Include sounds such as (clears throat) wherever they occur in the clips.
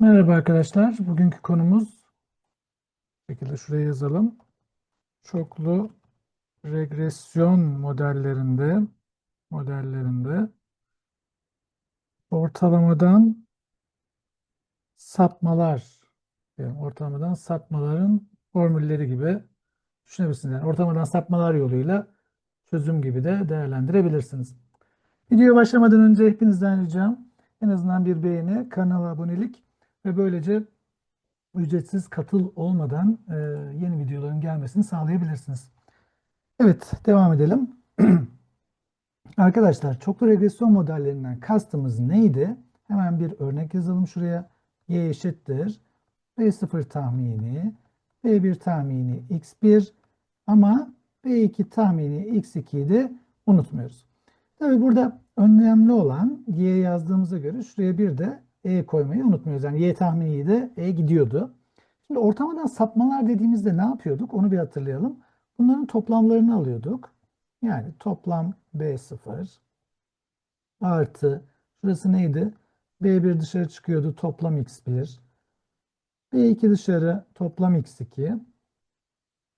Merhaba arkadaşlar. Bugünkü konumuz şekilde şuraya yazalım. Çoklu regresyon modellerinde modellerinde ortalamadan sapmalar yani ortalamadan sapmaların formülleri gibi düşünebilirsiniz. Yani ortalamadan sapmalar yoluyla çözüm gibi de değerlendirebilirsiniz. Videoya başlamadan önce hepinizden ricam en azından bir beğeni, kanala abonelik ve böylece ücretsiz katıl olmadan e, yeni videoların gelmesini sağlayabilirsiniz. Evet, devam edelim. (clears throat) Arkadaşlar, çoklu regresyon modellerinden kastımız neydi? Hemen bir örnek yazalım şuraya. Y eşittir. B0 tahmini, B1 tahmini x1 ama B2 tahmini x2'yi de unutmuyoruz. Tabii burada önemli olan y yazdığımıza göre şuraya bir de e koymayı unutmuyoruz. Yani y tahmini de e gidiyordu. Şimdi ortamadan sapmalar dediğimizde ne yapıyorduk? Onu bir hatırlayalım. Bunların toplamlarını alıyorduk. Yani toplam B0 artı şurası neydi? B1 dışarı çıkıyordu toplam x1 B2 dışarı toplam x2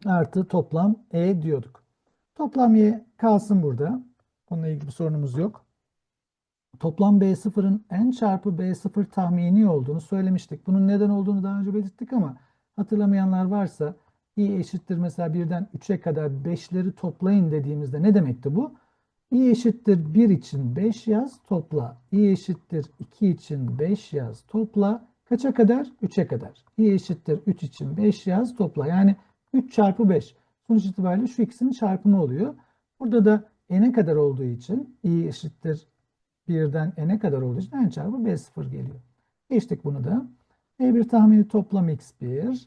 artı toplam e diyorduk. Toplam y kalsın burada. Onunla ilgili bir sorunumuz yok. Toplam B0'ın n çarpı B0 tahmini olduğunu söylemiştik. Bunun neden olduğunu daha önce belirttik ama hatırlamayanlar varsa i eşittir mesela 1'den 3'e kadar 5'leri toplayın dediğimizde ne demekti bu? i eşittir 1 için 5 yaz topla. i eşittir 2 için 5 yaz topla. Kaça kadar? 3'e kadar. i eşittir 3 için 5 yaz topla. Yani 3 çarpı 5. Sonuç itibariyle şu ikisinin çarpımı oluyor. Burada da n'e kadar olduğu için i eşittir 1'den n'e kadar olduğu için n çarpı b0 geliyor. Geçtik bunu da. B1 tahmini toplam x1,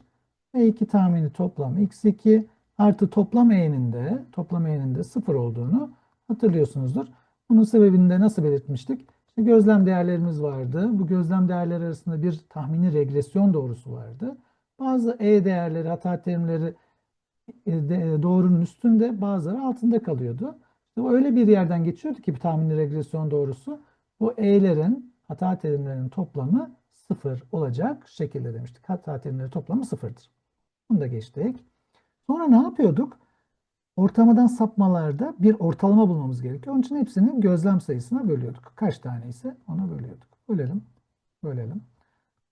B2 tahmini toplam x2 artı toplam e'nin de toplam e'nin de 0 olduğunu hatırlıyorsunuzdur. Bunun sebebini de nasıl belirtmiştik? İşte gözlem değerlerimiz vardı. Bu gözlem değerleri arasında bir tahmini regresyon doğrusu vardı. Bazı e değerleri, hata terimleri doğrunun üstünde bazıları altında kalıyordu. Öyle bir yerden geçiyordu ki tahmini regresyon doğrusu bu e'lerin hata terimlerinin toplamı sıfır olacak şekilde demiştik. Hata terimleri toplamı sıfırdır. Bunu da geçtik. Sonra ne yapıyorduk? Ortamadan sapmalarda bir ortalama bulmamız gerekiyor. Onun için hepsinin gözlem sayısına bölüyorduk. Kaç tane ise ona bölüyorduk. Bölelim. Bölelim.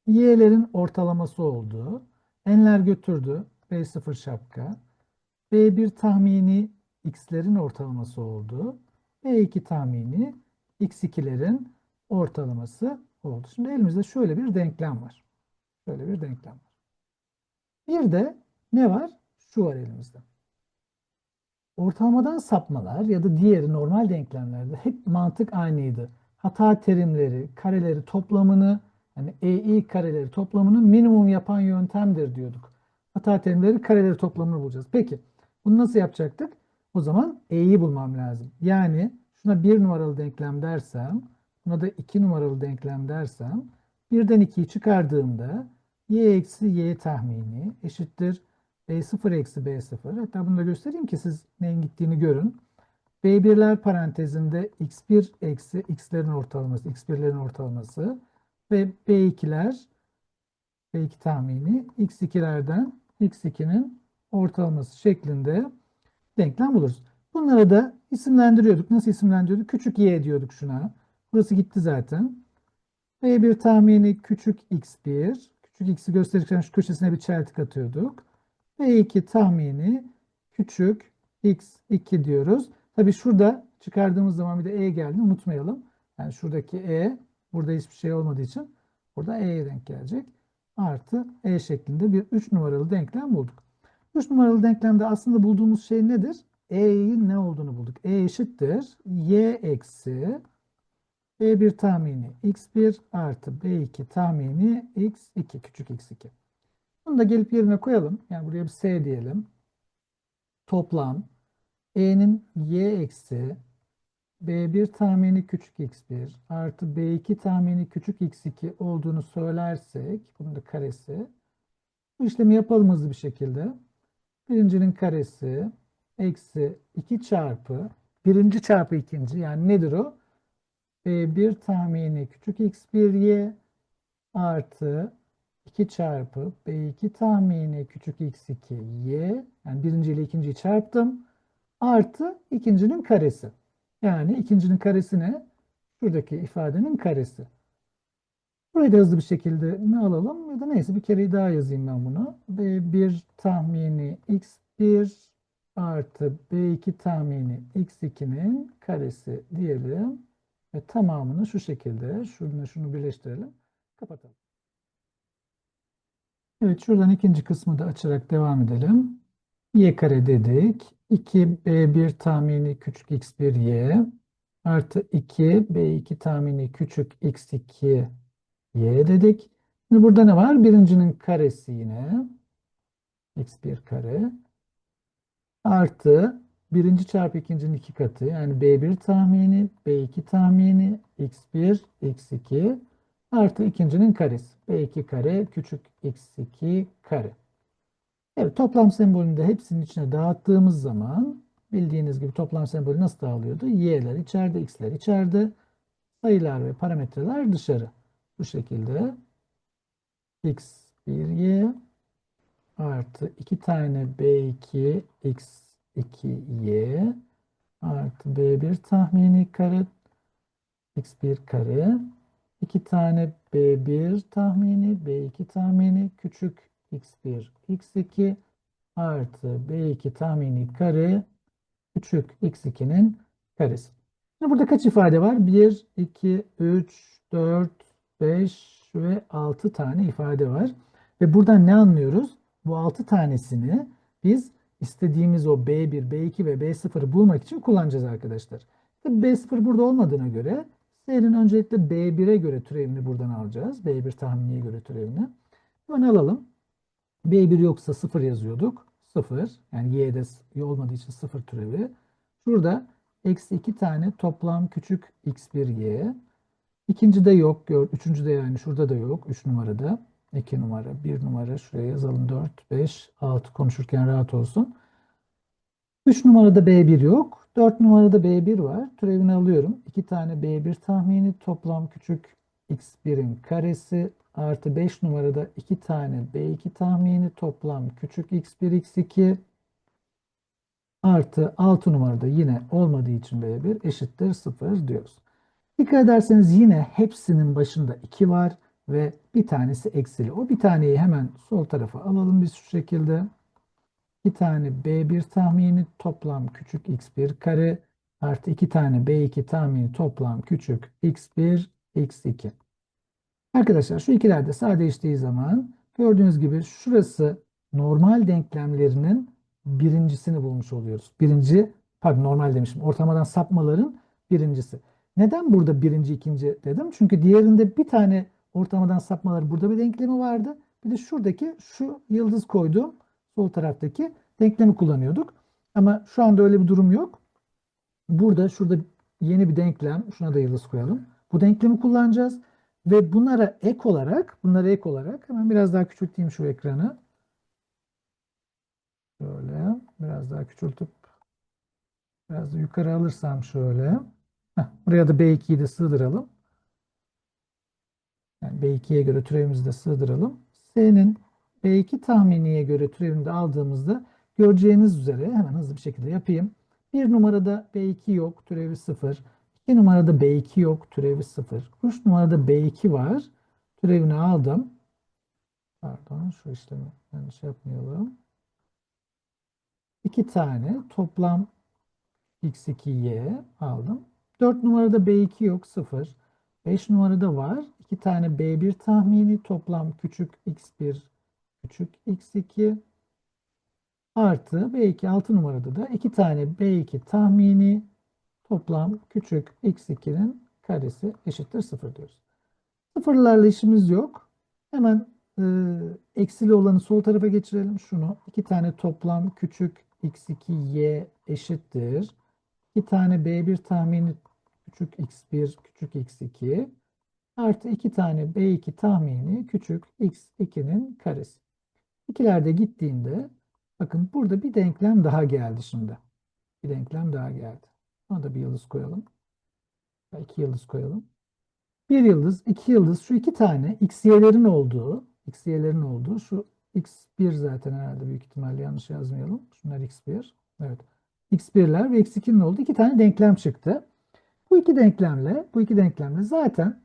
Y'lerin ortalaması oldu. N'ler götürdü. B0 şapka. B1 tahmini x'lerin ortalaması oldu. B2 tahmini x2'lerin ortalaması oldu. Şimdi elimizde şöyle bir denklem var. Şöyle bir denklem var. Bir de ne var? Şu var elimizde. Ortalamadan sapmalar ya da diğeri normal denklemlerde hep mantık aynıydı. Hata terimleri, kareleri toplamını yani EI kareleri toplamını minimum yapan yöntemdir diyorduk. Hata terimleri kareleri toplamını bulacağız. Peki bunu nasıl yapacaktık? O zaman E'yi bulmam lazım. Yani şuna 1 numaralı denklem dersem, buna da 2 numaralı denklem dersem, 1'den 2'yi çıkardığımda y eksi y tahmini eşittir b0 eksi b0. Hatta bunu da göstereyim ki siz neyin gittiğini görün. b1'ler parantezinde x1 eksi x'lerin ortalaması, x1'lerin ortalaması ve b2'ler b2 tahmini x2'lerden x2'nin ortalaması şeklinde denklem buluruz. Bunları da isimlendiriyorduk. Nasıl isimlendiriyorduk? Küçük y diyorduk şuna. Burası gitti zaten. B1 tahmini küçük x1. Küçük x'i gösterirken şu köşesine bir çeltik atıyorduk. B2 tahmini küçük x2 diyoruz. Tabi şurada çıkardığımız zaman bir de e geldi unutmayalım. Yani şuradaki e burada hiçbir şey olmadığı için burada e'ye denk gelecek. Artı e şeklinde bir 3 numaralı denklem bulduk. 3 numaralı denklemde aslında bulduğumuz şey nedir? E'nin ne olduğunu bulduk. E eşittir. Y eksi B1 tahmini x1 artı B2 tahmini x2 küçük x2. Bunu da gelip yerine koyalım. Yani buraya bir S diyelim. Toplam E'nin Y eksi B1 tahmini küçük x1 artı B2 tahmini küçük x2 olduğunu söylersek bunun da karesi. Bu işlemi yapalım hızlı bir şekilde. Birincinin karesi eksi 2 çarpı birinci çarpı ikinci yani nedir o? B1 tahmini küçük x1y artı 2 çarpı B2 tahmini küçük x2 y yani birinci ile ikinciyi çarptım artı ikincinin karesi. Yani ikincinin karesi ne? Şuradaki ifadenin karesi. Burayı da hızlı bir şekilde mi alalım ya da neyse bir kere daha yazayım ben bunu. B1 tahmini x1 artı B2 tahmini x2'nin karesi diyelim. Ve tamamını şu şekilde şunu şunu birleştirelim. Kapatalım. Evet şuradan ikinci kısmı da açarak devam edelim. y kare dedik. 2b1 tahmini küçük x1 y artı 2 b2 tahmini küçük x2 y dedik. Şimdi burada ne var? Birincinin karesi yine x1 kare artı birinci çarpı ikincinin iki katı yani b1 tahmini b2 tahmini x1 x2 artı ikincinin karesi b2 kare küçük x2 kare. Evet toplam sembolünü de hepsinin içine dağıttığımız zaman bildiğiniz gibi toplam sembolü nasıl dağılıyordu? y'ler içeride, x'ler içeride, sayılar ve parametreler dışarı. Bu şekilde x1y artı 2 tane b2 x2y artı b1 tahmini kare x1 kare 2 tane b1 tahmini b2 tahmini küçük x1 x2 artı b2 tahmini kare küçük x2'nin karesi. Şimdi burada kaç ifade var? 1, 2, 3, 4, 5 ve 6 tane ifade var. Ve buradan ne anlıyoruz? Bu 6 tanesini biz istediğimiz o B1, B2 ve B0'ı bulmak için kullanacağız arkadaşlar. Tabii B0 burada olmadığına göre S'nin öncelikle B1'e göre türevini buradan alacağız. B1 tahminiye göre türevini. Hemen alalım. B1 yoksa 0 yazıyorduk. 0 yani y'de olmadığı için 0 türevi. Şurada eksi 2 tane toplam küçük x1y. İkinci de yok. Gör, üçüncü de yani şurada da yok. 3 numarada. 2 numara, 1 numara şuraya yazalım. 4, 5, 6 konuşurken rahat olsun. 3 numarada B1 yok. 4 numarada B1 var. Türevini alıyorum. 2 tane B1 tahmini toplam küçük x1'in karesi artı 5 numarada 2 tane B2 tahmini toplam küçük x1 x2 artı 6 numarada yine olmadığı için B1 eşittir 0 diyoruz. Dikkat ederseniz yine hepsinin başında 2 var ve bir tanesi eksili. O bir taneyi hemen sol tarafa alalım biz şu şekilde. Bir tane B1 tahmini toplam küçük x1 kare artı 2 tane B2 tahmini toplam küçük x1 x2. Arkadaşlar şu ikiler de sadeleştiği zaman gördüğünüz gibi şurası normal denklemlerinin birincisini bulmuş oluyoruz. Birinci, pardon normal demişim. Ortalamadan sapmaların birincisi. Neden burada birinci, ikinci dedim? Çünkü diğerinde bir tane ortalamadan sapmaları burada bir denklemi vardı. Bir de şuradaki şu yıldız koyduğum sol taraftaki denklemi kullanıyorduk. Ama şu anda öyle bir durum yok. Burada şurada yeni bir denklem. Şuna da yıldız koyalım. Bu denklemi kullanacağız. Ve bunlara ek olarak, bunlara ek olarak hemen biraz daha küçülteyim şu ekranı. Şöyle biraz daha küçültüp biraz da yukarı alırsam şöyle. Buraya da B2'yi de sığdıralım. Yani B2'ye göre türevimizi de sığdıralım. S'nin B2 tahminiye göre türevini de aldığımızda göreceğiniz üzere hemen hızlı bir şekilde yapayım. Bir numarada B2 yok, türevi 0. 2 numarada B2 yok, türevi 0. 3 numarada B2 var. Türevini aldım. Pardon, şu işlemi yanlış yapmayalım. 2 tane toplam x2y aldım. 4 numarada B2 yok, 0. 5 numarada var. 2 tane B1 tahmini toplam küçük x1 küçük x2 artı B2 6 numarada da 2 tane B2 tahmini toplam küçük x2'nin karesi eşittir 0 diyoruz. Sıfırlarla işimiz yok. Hemen e, eksili olanı sol tarafa geçirelim. Şunu 2 tane toplam küçük x2y eşittir. 2 tane b1 tahmini küçük x1 küçük x2 artı 2 tane b2 tahmini küçük x2'nin karesi. İkilerde gittiğinde bakın burada bir denklem daha geldi şimdi. Bir denklem daha geldi. Ona da bir yıldız koyalım. İki yıldız koyalım. Bir yıldız, iki yıldız, şu iki tane x, y'lerin olduğu, x, y'lerin olduğu, şu x1 zaten herhalde büyük ihtimalle yanlış yazmayalım. Şunlar x1. Evet. x1'ler ve x2'nin olduğu iki tane denklem çıktı. Bu iki denklemle, bu iki denklemle zaten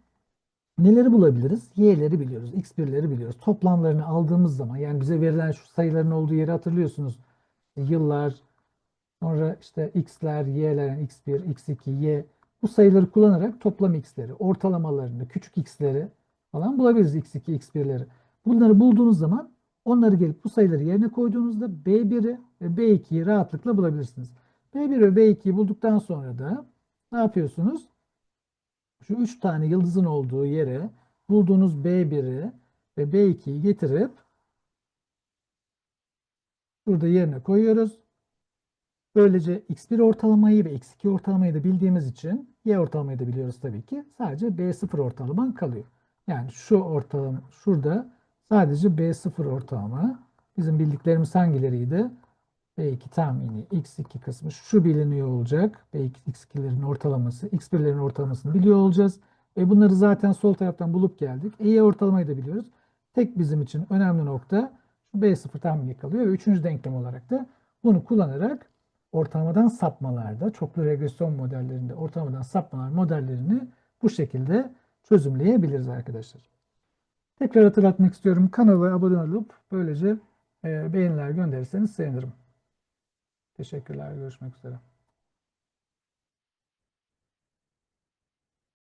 neleri bulabiliriz? Y'leri biliyoruz, x1'leri biliyoruz. Toplamlarını aldığımız zaman yani bize verilen şu sayıların olduğu yeri hatırlıyorsunuz. Yıllar, sonra işte x'ler, y'ler, yani x1, x2, y bu sayıları kullanarak toplam x'leri, ortalamalarını, küçük x'leri falan bulabiliriz x2, x1'leri. Bunları bulduğunuz zaman onları gelip bu sayıları yerine koyduğunuzda B1'i ve B2'yi rahatlıkla bulabilirsiniz. B1 ve B2'yi bulduktan sonra da ne yapıyorsunuz? Şu üç tane yıldızın olduğu yere bulduğunuz B1'i ve B2'yi getirip burada yerine koyuyoruz. Böylece x1 ortalamayı ve x2 ortalamayı da bildiğimiz için y ortalamayı da biliyoruz tabii ki. Sadece B0 ortalaman kalıyor. Yani şu ortalama şurada sadece B0 ortalama. Bizim bildiklerimiz hangileriydi? B2 tahmini x2 kısmı şu biliniyor olacak. B2 x2'lerin ortalaması, x1'lerin ortalamasını biliyor olacağız. Ve bunları zaten sol taraftan bulup geldik. E y ortalamayı da biliyoruz. Tek bizim için önemli nokta şu B0 tahmini kalıyor ve üçüncü denklem olarak da bunu kullanarak ortalamadan sapmalarda, çoklu regresyon modellerinde ortalamadan sapmalar modellerini bu şekilde çözümleyebiliriz arkadaşlar. Tekrar hatırlatmak istiyorum. Kanala abone olup böylece e, beğeniler gönderirseniz sevinirim. Teşekkürler. Görüşmek üzere.